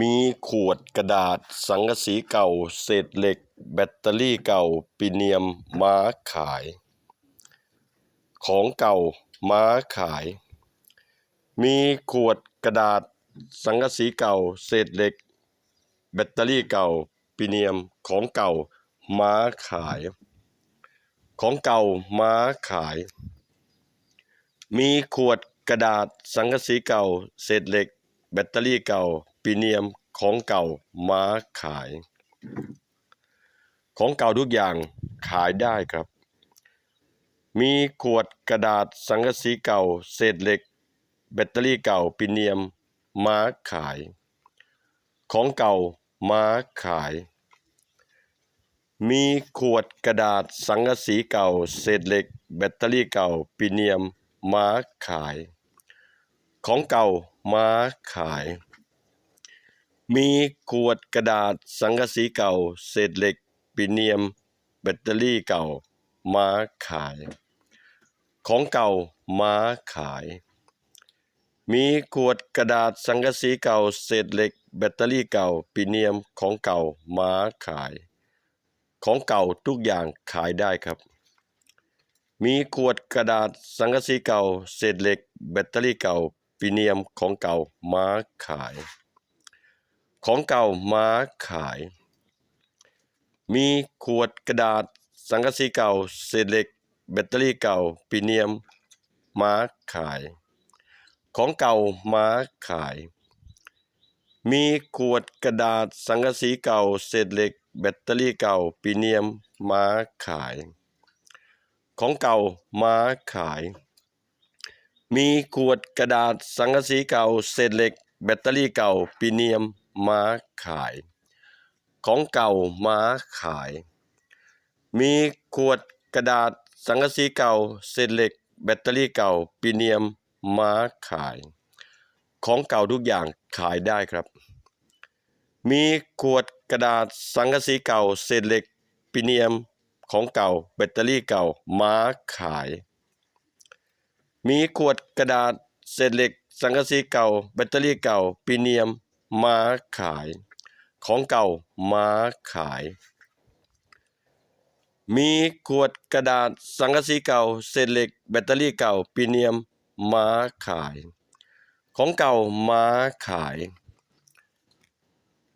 มีขวดกระดาษ สังกะสีเก่า เศษเหล็ก แบตเตอรี่เก่าปีเนียมม้าขาย ของเก่าม้าขาย มีขวดกระดาษ สังกะสีเก่า เศษเหล็ก แบตเตอรี่เก่าปีเนียมของเก่าม้าขาย ของเก่าม้าขาย มีขวดกระดาษสังกะสีเก่า เศษเหล็ก แบตเตอรี่เก่า ปีเนียมของเก่าม้าขาย ของเก่าทุกอย่างขายได้ครับ มีขวดกระดาษสังกะสีเก่า เศษเหล็ก แบตเตอรี่เก่าปีเนียมม้าขาย ของเก่าม้าขาย มีขวดกระดาษสังกะสีเก่า เศษเหล็ก แบตเตอรี่เก่าปีเนียมม้าขาย ของเก่าม้าขาย มีขวดกระดาษสังกะสีเก่า เศษเหล็กปีเนียม แบตเตอรี่เก่า ม้าขาย ของเก่าม้าขาย มีขวดกระดาษสังกะสีเก่า เศษเหล็ก แบตเตอรี่เก่าปีเนียมของเก่าม้าขาย ของเก่าทุกอย่างขายได้ครับ มีขวดกระดาษสังกะสีเก่า เศษเหล็ก แบตเตอรี่เก่าปีเนียมของเก่าม้าขาย ของเก่ามาขาย มีขวดกระดาษสังกะสีเก่าเศษเหล็ก แบตเตอรี่เก่าปีเนียมมาขาย ของเก่ามาขาย มีขวดกระดาษสังกะสีเก่าเศษเหล็ก แบตเตอรี่เก่าปีเนียมมาขาย ของเก่ามาขาย มีขวดกระดาษสังกะสีเก่าเศษเหล็ก แบตเตอรี่เก่าปีเนียม ม้าขาย ของเก่าม้าขาย มีขวดกระดาษสังกะสีเก่าเศษเหล็ก แบตเตอรี่เก่าปีเนียมม้าขาย ของเก่าทุกอย่างขายได้ครับ มีขวดกระดาษสังกะสีเก่าเศษเหล็กปีเนียมของเก่า แบตเตอรี่เก่าม้าขาย มีขวดกระดาษเศษเหล็ก สังกะสีเก่า แบตเตอรี่เก่าปีเนียม ม้าขาย ของเก่าม้าขาย มีขวดกระดาษสังกะสีเก่าเศษเหล็กแบตเตอรี่เก่าปีเนียมม้าขาย ของเก่าม้าขาย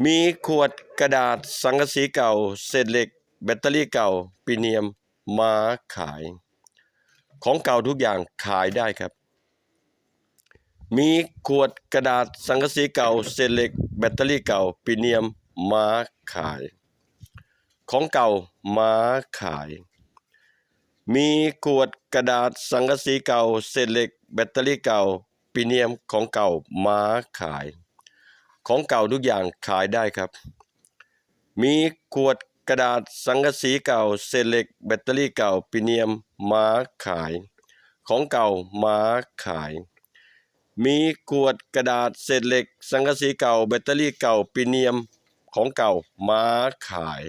มีขวดกระดาษสังกะสีเก่าเศษเหล็กแบตเตอรี่เก่าปีเนียมม้าขาย ของเก่าทุกอย่างขายได้ครับ มีขวดกระดาษสังกะสีเก่าเศษเหล็ก แบตเตอรี่เก่าปีเนียมม้าขาย ของเก่าม้าขาย มีขวดกระดาษสังกะสีเก่าเศษเหล็ก แบตเตอรี่เก่าปีเนียมของเก่าม้าขาย ของเก่าทุกอย่างขายได้ครับ มีขวดกระดาษสังกะสีเก่าเศษเหล็ก แบตเตอรี่เก่าปีเนียมม้าขาย ของเก่าม้าขาย มีขวดกระดาษเศษเหล็ก สังกะสีเก่า แบตเตอรี่เก่าปีเนียมของเก่ามาขาย